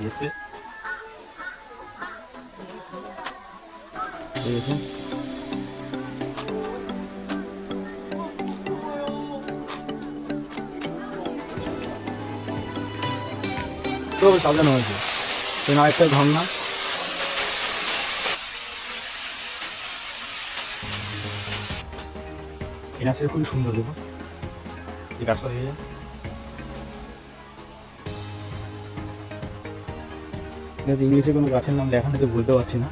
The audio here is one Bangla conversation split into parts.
এসে দেখুন খুব সাজানো হয়েছে এখানে আরেকটা ঝর্ণা গাছটা খুবই সুন্দর দেখুন। এই গাছটা এটাতে ইংলিশে কোনো গাছের নাম লেখা থেকে বলতে পারছি না।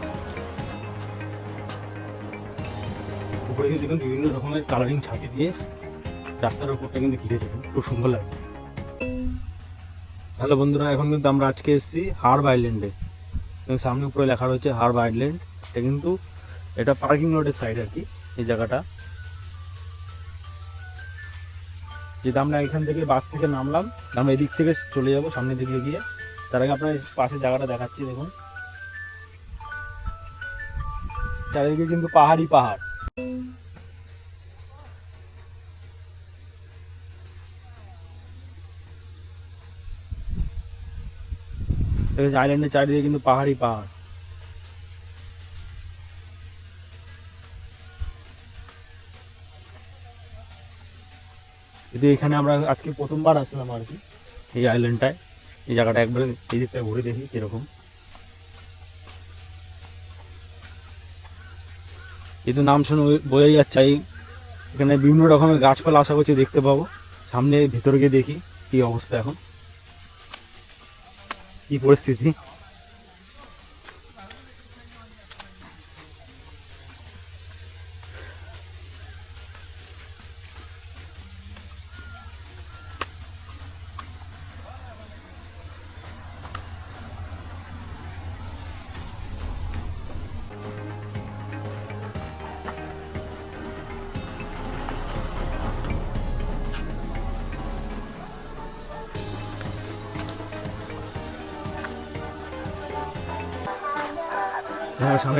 উপরে কিন্তু দেখুন বিভিন্ন রকমের কালারিং ছাতি দিয়ে রাস্তার উপরটা কিন্তু ঘিরেছে খুব সুন্দর লাগে হ্যালো বন্ধুরা, এখন কিন্তু আমরা আজকে এসেছি হার্ব আইল্যান্ডে সামনে উপরে লেখা রয়েছে হার্ব আইল্যান্ড এটা কিন্তু এটা পার্কিং রোডের সাইড আর কি, এই জায়গাটা। যেটা আমরা এখান থেকে বাস থেকে নামলাম, আমরা এদিক থেকে চলে যাব, সামনের দিকে গিয়ে। তার আগে আপনার পাশে জায়গাটা দেখাচ্ছি, দেখুন। চারিদিকে কিন্তু পাহাড়ি পাহাড়। আইল্যান্ডের চারিদিকে কিন্তু পাহাড়ি পাহাড়। কিন্তু এখানে আমরা আজকে প্রথমবার আসলাম আর কি, এই আইল্যান্ডটায় এই জায়গাটা একবার এই দিকটা ঘুরে দেখি কীরকম। কিন্তু নাম শুনে বোঝাই যাচ্ছে, এই এখানে বিভিন্ন রকমের গাছপালা আশা করছি দেখতে পাবো। সামনে ভিতরে গিয়ে দেখি কি অবস্থা এখন, কি পরিস্থিতি।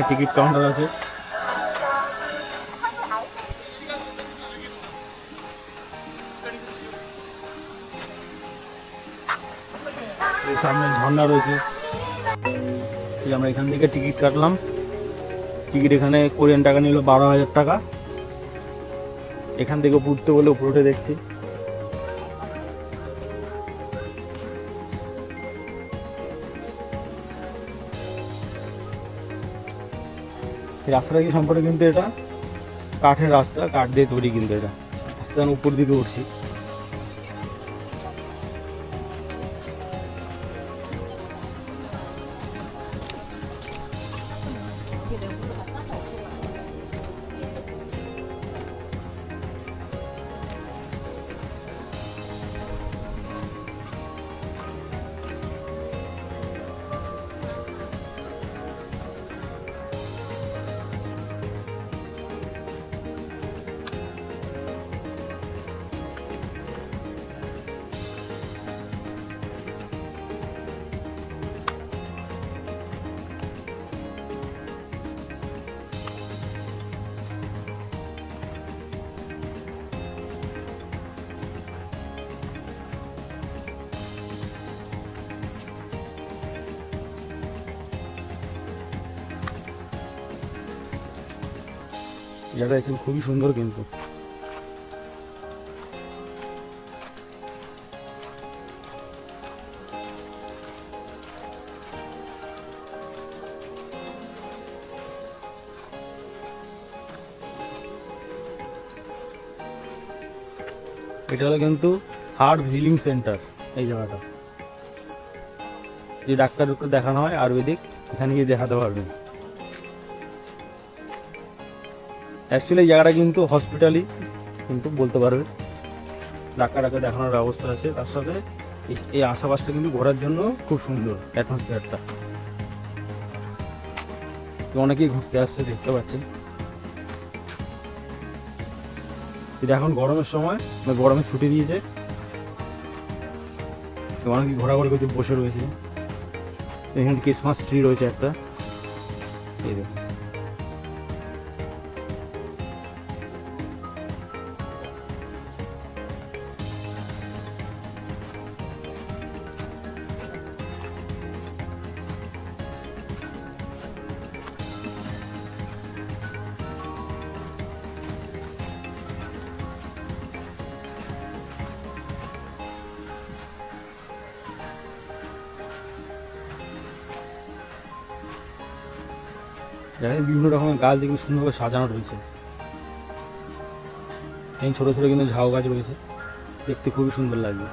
টিকিট কাউন্টার আছে। সামনে ঝর্ণা রয়েছে। আমরা এখান থেকে টিকিট কাটলাম। টিকিট এখানে কোরিয়ান টাকা নিল বারো হাজার টাকা। এখান থেকে উঠতে বলে উপরে উঠে দেখছি। রাস্তাটা কি সম্পর্কে কিন্তু এটা? কাঠের রাস্তা, কাঠ দিয়ে তৈরি কিন্তু এটা। রাস্তা উপর দিকে উঠছি। আছে খুবই সুন্দর কিন্তু। এটা হলো কিন্তু হার্ট হিলিং সেন্টার এই জায়গাটা। যে ডাক্তার দেখানো হয়, আয়ুর্বেদিক, এখানে গিয়ে দেখাতে পারবেন। অ্যাকচুয়ালি জায়গাটা কিন্তু হসপিটালই কিন্তু বলতে পারবে। ডাক্তার ডাক্তার দেখানোর ব্যবস্থা আছে। তার সাথে এই- আশেপাশটা কিন্তু ঘোরার জন্য খুব সুন্দর অ্যাটমসফিয়ারটা অনেকেই ঘুরতে আসছে, দেখতে পাচ্ছেন। এটা এখন গরমের সময় মানে গরমে ছুটি দিয়েছে। অনেকে ঘোরাঘুরি করছে বসে রয়েছে। এখানে ক্রিসমাস ট্রি রয়েছে একটা। এই দেখুন। গাছ দেখুন সুন্দরভাবে সাজানো রয়েছে। এই ছোট ছোট কিন্তু ঝাউ গাছ রয়েছে। দেখতে খুবই সুন্দর লাগবে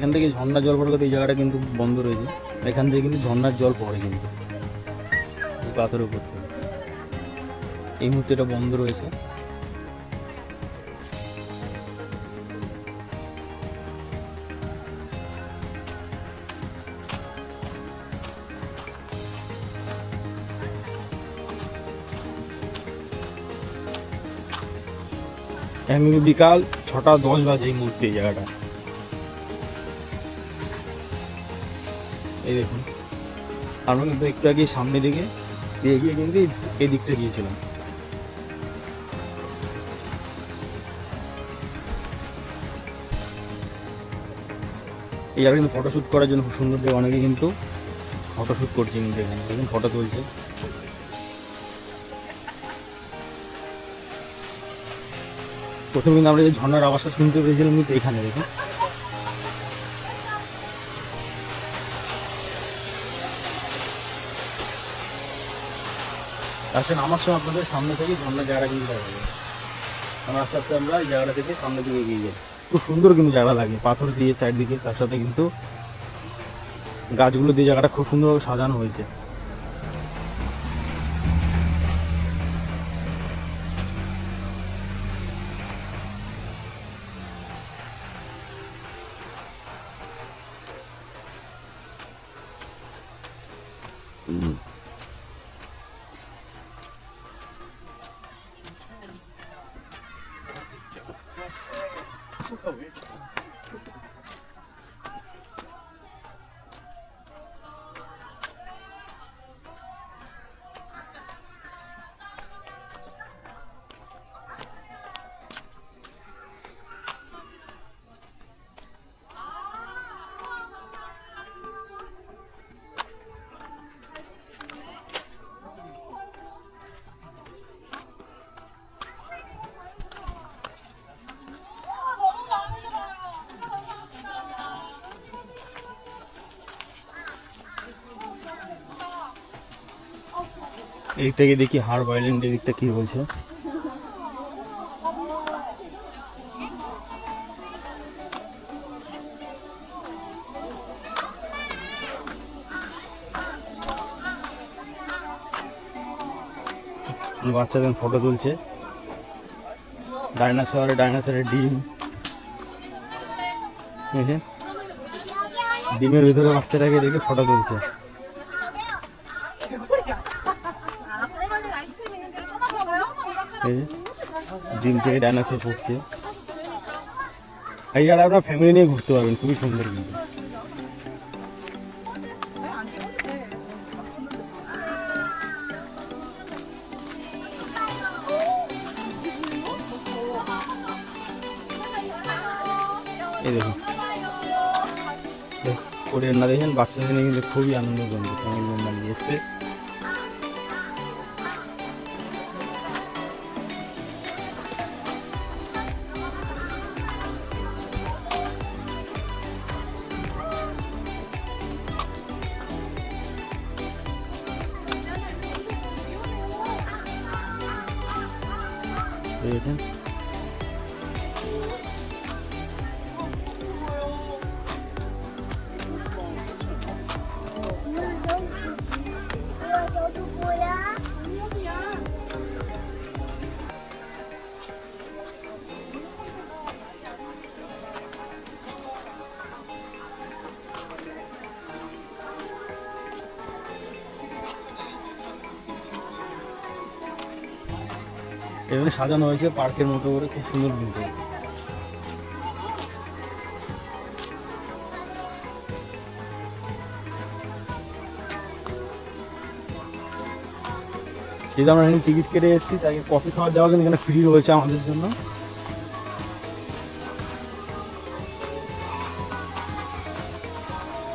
এখান থেকে ঝর্ণার জল পড়ে এই জায়গাটা কিন্তু বন্ধ রয়েছে। এখান থেকে কিন্তু ঝর্ণার জল পড়ে কিন্তু এই পাথরের উপর থেকে। এই মুহূর্তে এটা বন্ধ রয়েছে। বিকাল ছটা দশ বাজে এই মুহূর্তে এই জায়গাটা। এই দেখুন। আমরা কিন্তু একটু আগে সামনে দিকে দিয়ে গিয়ে কিন্তু এই- দিকটা গিয়েছিলাম। এই জায়গাটা কিন্তু ফটোশ্যুট করার জন্য খুব সুন্দর জায়গা অনেকে কিন্তু ফটোশ্যুট করছে কিন্তু এখানে। দেখুন ফটো তুলছে। প্রথমে কিন্তু আমরা যে ঝর্ণার আওয়াজটা শুনতে পেয়েছিলাম কিন্তু এখানে, দেখুন। আসলে আমার সময় আপনাদের সামনে থেকে আমরা জায়গাটা কিন্তু দেখা যাবে। আমরা আস্তে আস্তে আমরা এই জায়গাটা থেকে সামনে দিকে এগিয়ে যাই। খুব সুন্দর কিন্তু জায়গা লাগে, পাথর দিয়ে সাইড দিকে তার সাথে কিন্তু গাছগুলো দিয়ে জায়গাটা খুব সুন্দরভাবে সাজানো হয়েছে। এই থেকে দেখি হাড় আইল্যান্ড এদিকটা কি বলছে বাচ্চাদের ফটো তুলছে। ডাইনোসর ডাইনোসরের ডিম। ডিমের ভিতরে বাচ্চাটাকে দেখে ফটো তুলছে। এই যে, ডিম থেকে ডাইনোসর পড়ছে এই জায়গাটা আপনার ফ্যামিলি নিয়ে ঘুরতে পারবেন খুবই সুন্দর কিন্তু এই দেখুন কোরিয়ান না দেখেন বাচ্চাদের নিয়ে কিন্তু খুবই আনন্দ করবে ফ্যামিলি মেম্বার নিয়ে এসছে 안. এখানে সাজানো হয়েছে পার্কের মতো করে, খুব সুন্দর কিন্তু যেহেতু আমরা এখানে টিকিট কেটে এসেছি, তাই কফি খাওয়ার যাওয়া কিন্তু এখানে ফ্রি রয়েছে আমাদের জন্য।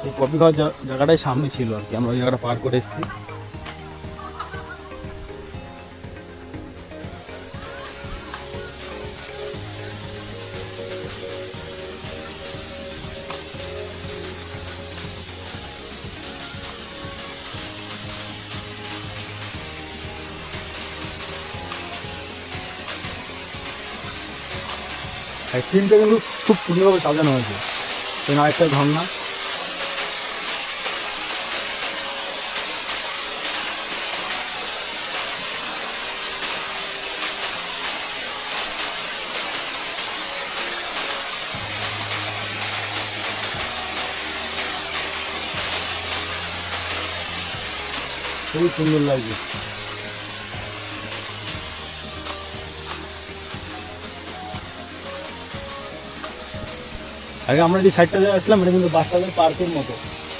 এই কফি খাওয়ার জায়গাটাই সামনে ছিল আর কি। আমরা ওই জায়গাটা পার করে এসেছি। আইসক্রিমটা কিন্তু খুব সুন্দরভাবে সাজানো হয়েছে। এখানে আরেকটা ঝর্ণা খুবই সুন্দর লাগছে। আগে আমরা যে সাইডটা দিয়ে আসলাম, এটা কিন্তু বাচ্চাদের পার্কের মতো।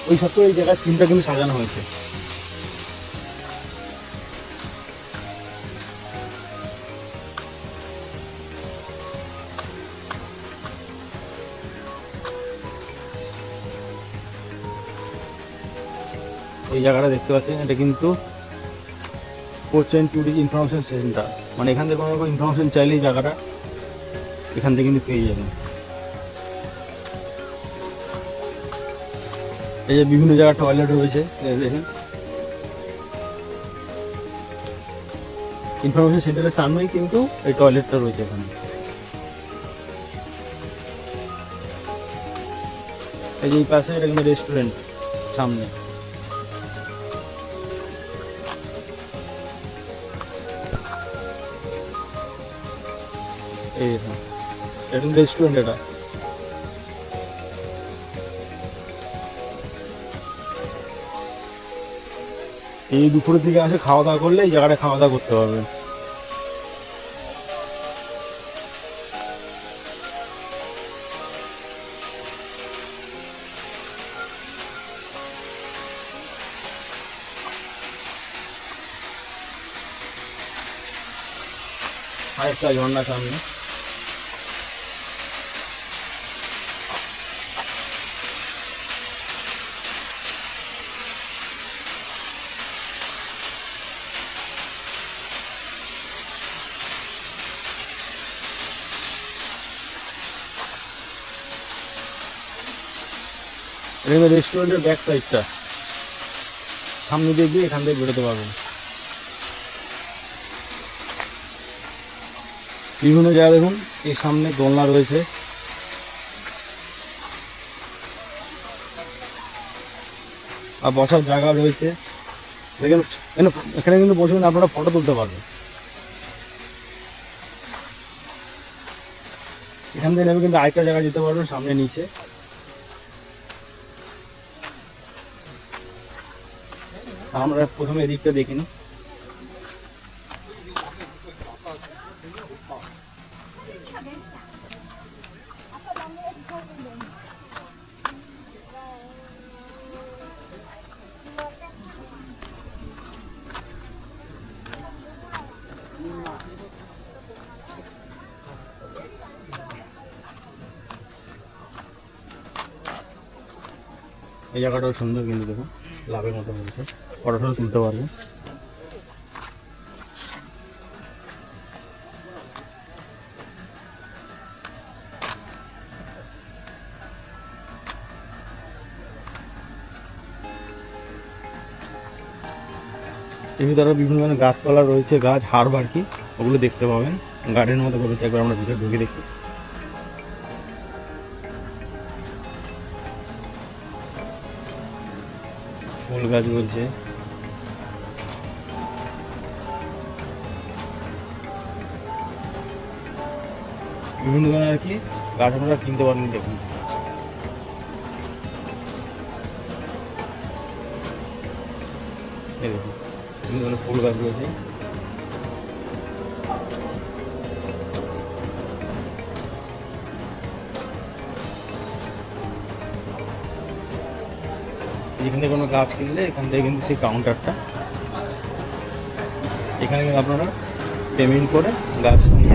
ওই সত্ত্বেও এই জায়গার থিমটা কিন্তু সাজানো হয়েছে। এই জায়গাটা দেখতে পাচ্ছেন, এটা কিন্তু ট্যুরিস্ট ইনফরমেশন সেন্টার মানে এখান থেকে কোনো ইনফরমেশন চাইলেই জায়গাটা এখান থেকে কিন্তু পেয়ে যাবেন। এই যে বিভিন্ন জায়গায় টয়লেট রয়েছে দেখেন। ইনফরমেশন সেন্টারের সামনেই কিন্তু এই টয়লেটটা রয়েছে এখানে। এই যে এই পাশে এটা কিন্তু রেস্টুরেন্ট সামনে। এই এটা রেস্টুরেন্ট এটা। এই দুপুরের দিকে আসে খাওয়া দাওয়া করলে এই জায়গাটা খাওয়া দাওয়া করতে পারবেন আরেকটা ঝর্ণা সামনে। এটা রেস্টুরেন্টের ব্যাক সাইডটা সামনে দিয়ে গিয়ে এখান থেকে বেরোতে পারবেন বিভিন্ন জায়গা দেখুন, এই সামনে দোলনা রয়েছে। আর বসার জায়গা রয়েছে। দেখেন, এখানে কিন্তু বসে কিন্তু আপনারা ফটো তুলতে পারবেন। এখান থেকে কিন্তু আরেকটা জায়গায় যেতে পারবেন, সামনে নিচে। আমরা প্রথমে এদিকটা দেখিনি এই জায়গাটাও সুন্দর কিন্তু দেখুন লাভের মতো হয়েছে। ফটো তুলতে পারবে। ভিতরে বিভিন্ন ধরনের গাছপালা রয়েছে, গাছ, হাড় আর কি, ওগুলো দেখতে পাবেন। গার্ডেনের মতো করেছে একবার আমরা ভিতরে ঢুকে দেখি। ফুল গাছ রয়েছে বিভিন্ন ধরনের আর কি গাছ আপনারা কিনতে পারেন দেখুন। দেখুন, বিভিন্ন ধরনের ফুল গাছ রয়েছে। এখান থেকে কোনো গাছ কিনলে এখান থেকে কিন্তু সেই কাউন্টারটা এখানে আপনারা পেমেন্ট করে গাছ নিয়ে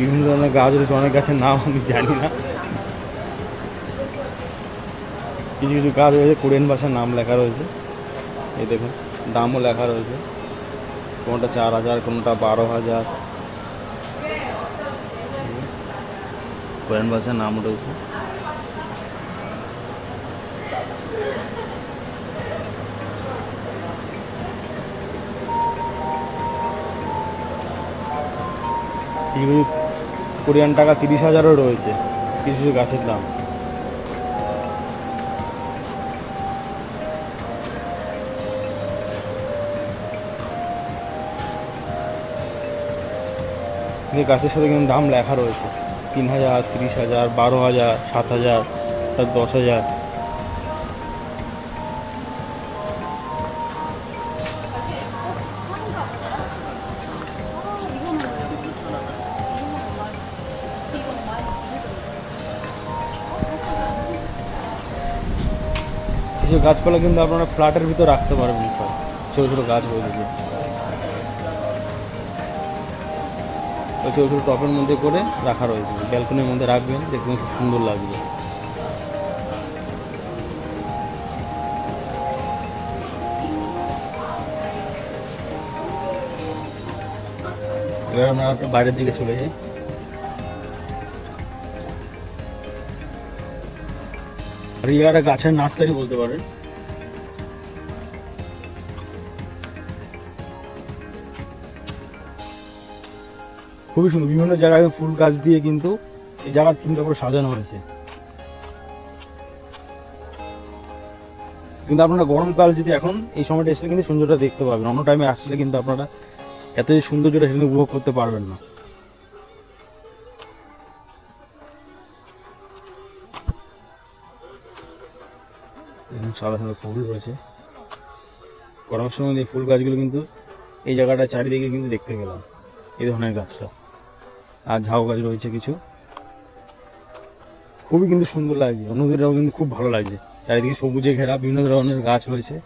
বিভিন্ন ধরনের গাছ রয়েছে, অনেক গাছের নাম আমি জানি না। কিছু কিছু গাছ রয়েছে, কোরিয়ান ভাষার নাম লেখা রয়েছে। এই দেখুন, দামও লেখা রয়েছে। কোনটা চার হাজার, কোনটা বারো হাজার। কোরিয়ান ভাষার নাম রয়েছে। কিছু কিছু কোরিয়ান টাকা তিরিশ হাজারও রয়েছে, কিছু কিছু গাছের দাম। গাছের সাথে কিন্তু দাম লেখা রয়েছে, তিন হাজার, তিরিশ হাজার, বারো হাজার, সাত হাজার, দশ হাজার। কিছু গাছপালা কিন্তু আপনারা ফ্ল্যাটের ভিতর রাখতে পারবেন সব ছোটো ছোটো গাছ রয়েছে ওই ছোটো ছোটো টপের মধ্যে করে রাখা রয়েছে। ব্যালকনির মধ্যে রাখবেন, দেখবেন খুব সুন্দর লাগবে। এবার আমরা বাইরের দিকে চলে যাই। আর গাছের নার্সারি বলতে পারেন। খুবই সুন্দর, বিভিন্ন জায়গায় ফুল গাছ দিয়ে কিন্তু এই জায়গার কিন্তু পুরো সাজানো হয়েছে। কিন্তু আপনারা গরমকাল যদি এখন এই সময়টা এসে কিন্তু সৌন্দর্যটা দেখতে পাবেন, অন্য টাইমে আসলে কিন্তু আপনারা এত সৌন্দর্যটা সেটা উপভোগ করতে পারবেন না। সাদা সাদা ফুল রয়েছে। গরমের সময় এই ফুল গাছগুলো কিন্তু এই জায়গাটা চারিদিকে কিন্তু দেখতে গেলাম, এই ধরনের গাছটা। আর ঝাউ গাছ রয়েছে কিছু। খুবই কিন্তু সুন্দর লাগছে অন্যদেরও কিন্তু খুব ভালো লাগছে। চারিদিকে সবুজে ঘেরা, বিভিন্ন ধরনের গাছ রয়েছে।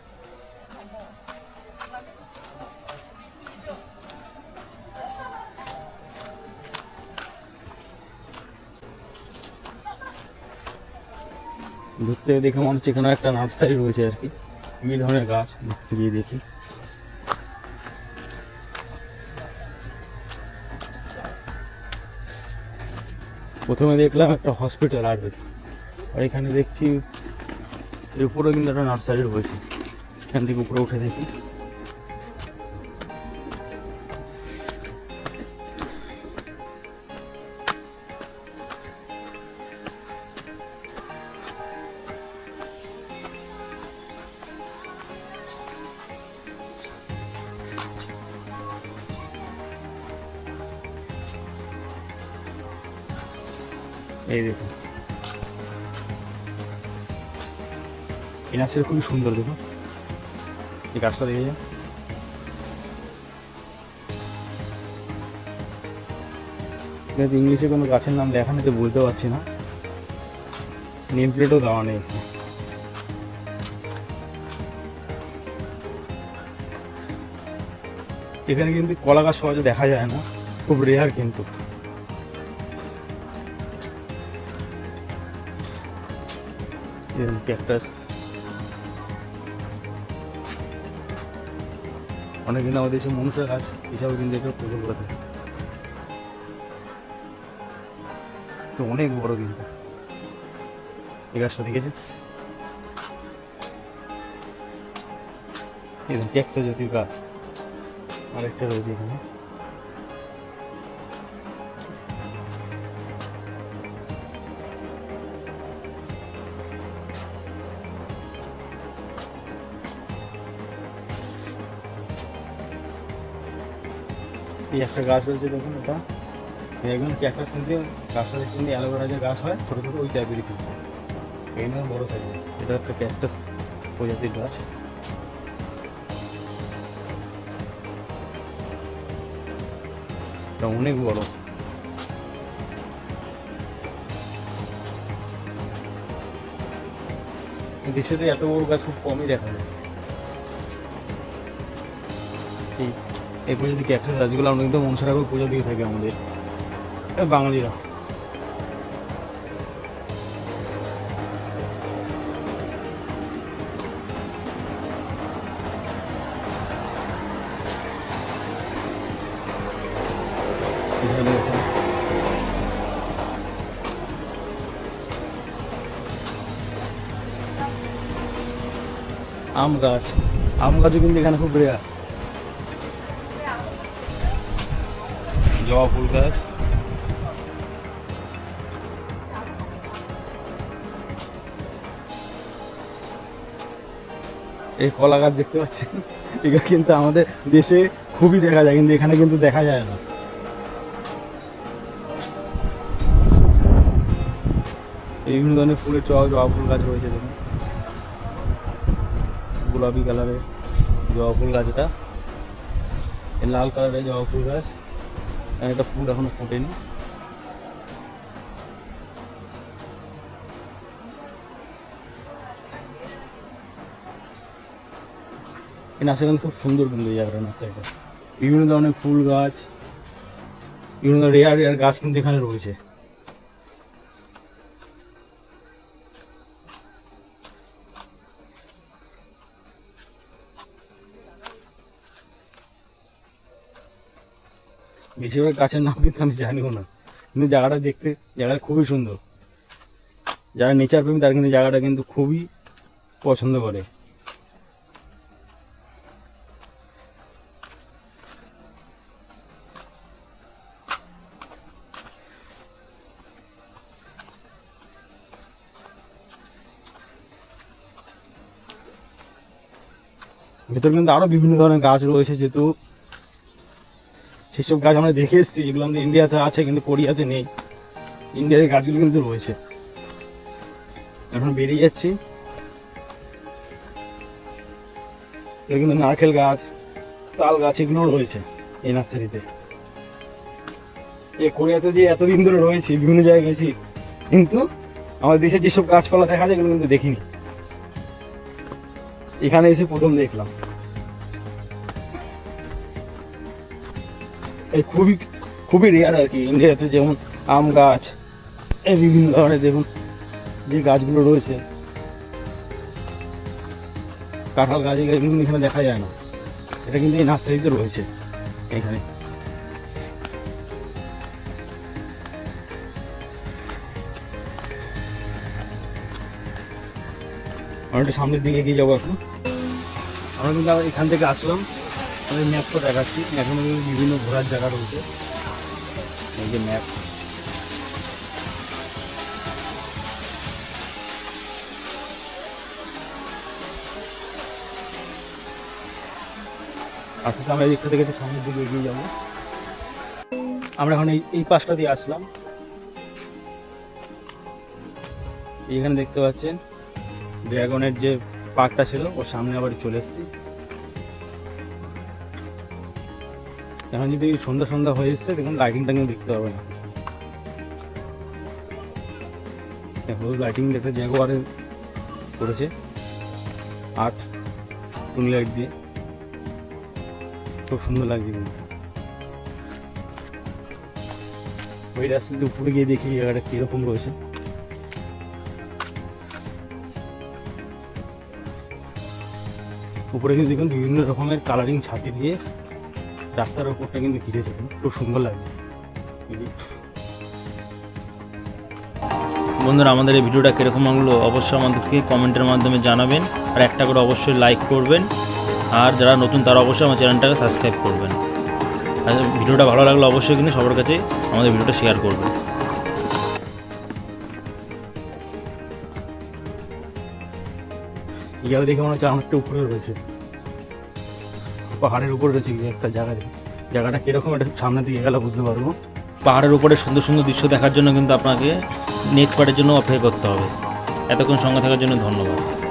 দূর থেকে দেখে মনে হচ্ছে এখানে একটা নার্সারি রয়েছে আর কি। বিভিন্ন ধরনের গাছ গিয়ে দেখি। প্রথমে দেখলাম একটা হসপিটাল আর আর এখানে দেখছি এর উপরেও কিন্তু একটা নার্সারি রয়েছে। এখান থেকে উপরে উঠে দেখি। এই নার্সারি খুবই সুন্দর দেখুন এই গাছটা দেখে কিন্তু ইংলিশে কোনো গাছের নাম লেখা নেই, তো বলতে পারছি না। নেম প্লেটও দেওয়া নেই। এখানে। কিন্তু কলা গাছ সহজে দেখা যায় না, খুব রেয়ার কিন্তু। ক্যাকটাস অনেক কিন্তু আমাদের দেশে মনুষ্য গাছ হিসাবে কিন্তু এটা প্রচুর করে থাকে। তো অনেক বড় কিন্তু। এই গাছটা দেখেছি এরকম একটা জাতীয় গাছ? আরেকটা রয়েছে এখানে। এই একটা গাছ রয়েছে দেখুন এটা? একদম ক্যাকটাস কিন্তু গাছটা কিন্তু অ্যালোভেরা যে গাছ হয়, ছোটো ছোটো ওই টাইপেরই কিন্তু এই নয়, বড়ো সাইজের এটা একটা ক্যাকটাস প্রজাতির গাছ। এটা অনেক বড়। দেশেতে এত বড় গাছ খুব কমই দেখা যায়। এরপর যদি ক্যাকটাস গাছগুলো আমরা কিন্তু মনসা ঠাকুর পুজো দিয়ে থাকি আমাদের। বাঙালিরা। আম গাছ। আম গাছও কিন্তু এখানে খুব রেয়ার জবা ফুল গাছ। এই কলা গাছ দেখতে পাচ্ছেন? এগুলো কিন্তু আমাদের দেশে খুবই দেখা যায়, কিন্তু এখানে কিন্তু দেখা যায় না। বিভিন্ন ধরনের ফুলের জবা জবা ফুল গাছ রয়েছে দেখুন। গোলাপি কালারের জবা ফুল গাছ এটা। লাল কালারের জবা ফুল গাছ। আর এটা ফুল এখনও ফোটেনি। এই নার্সারি খুব সুন্দর কিন্তু এই জায়গাটা নার্সারিটা বিভিন্ন ধরনের ফুল গাছ, বিভিন্ন রেয়ার রেয়ার গাছ কিন্তু এখানে রয়েছে। বেশিরভাগ গাছের নাম কিন্তু আমি জানিও না। কিন্তু জায়গাটা দেখতে, জায়গাটা খুবই সুন্দর। যারা নেচার প্রেমী, তারা কিন্তু জায়গাটা কিন্তু খুবই পছন্দ করে। ভেতরে কিন্তু আরও বিভিন্ন ধরনের গাছ রয়েছে, যেহেতু সেসব গাছ আমরা দেখে এসেছি, যেগুলো আমাদের ইন্ডিয়াতে আছে কিন্তু কোরিয়াতে নেই। ইন্ডিয়াতে গাছগুলো কিন্তু রয়েছে। এখন বেরিয়ে যাচ্ছি। কিন্তু নারকেল গাছ, তাল গাছ, এগুলোও রয়েছে এই নার্সারিতে। এই কোরিয়াতে যে এতদিন ধরে রয়েছে, বিভিন্ন জায়গায় গেছি কিন্তু আমাদের দেশে যেসব গাছপালা দেখা যায়, এগুলো কিন্তু দেখিনি। এখানে এসে প্রথম দেখলাম। খুবই খুবই রেয়ার আর কি ইন্ডিয়াতে, যেমন আম গাছ, এই বিভিন্ন ধরনের দেখুন যে গাছগুলো রয়েছে। কাঁঠাল গাছ এগুলো এখানে দেখা যায় না। এটা কিন্তু এই নার্সারিতে রয়েছে এখানে। অনেকটা সামনের দিকে এগিয়ে যাব এখন। আমরা কিন্তু এখান থেকে আসলাম। আমি ম্যাপ তো দেখাচ্ছি। এখন বিভিন্ন ঘোরার জায়গা রয়েছে। এই যে ম্যাপ আস্তে আস্তে আমরা এদিকটা থেকে সামনের দিকে এগিয়ে যাব। আমরা এখন এই এই পাশটা দিয়ে আসলাম। এখানে দেখতে পাচ্ছেন, ড্রাগনের যে পার্কটা ছিল, ওর সামনে আবার চলে এসেছি। এখন যদি সন্ধ্যা সন্ধ্যা হয়ে এসছে, দেখুন লাইটিংটা কিন্তু দেখতে পাবে না। লাইটিং দেখতে জ্যাগোয়ারে করেছে। আট টুনি লাইট দিয়ে। খুব সুন্দর লাগছে ওই রাস্তা উপরে গিয়ে দেখি জায়গাটা কীরকম রয়েছে। উপরে কিন্তু দেখুন বিভিন্ন রকমের কালারিং ছাতি দিয়ে রাস্তার ওপরটা কিন্তু ঘিরেছে খুব সুন্দর লাগছে। বন্ধুরা আমাদের এই ভিডিওটা কীরকম লাগল অবশ্যই আমাদেরকে কমেন্টের মাধ্যমে জানাবেন আর একটা করে অবশ্যই লাইক করবেন। আর যারা নতুন তারা অবশ্যই আমার চ্যানেলটাকে সাবস্ক্রাইব করবেন। আর ভিডিওটা ভালো লাগলে অবশ্যই কিন্তু সবার কাছে আমাদের ভিডিওটা শেয়ার করবেন। এই দেখে মনে হচ্ছে অনেকটা উপরে রয়েছে। পাহাড়ের উপরে রয়েছে একটা জায়গা। জায়গাটা কীরকম একটা সামনে দিকে গেলে বুঝতে পারব। পাহাড়ের উপরে সুন্দর সুন্দর দৃশ্য দেখার জন্য কিন্তু আপনাকে নেক্সট পার্টের জন্য অপেক্ষা করতে হবে। এতক্ষণ সঙ্গে থাকার জন্য ধন্যবাদ।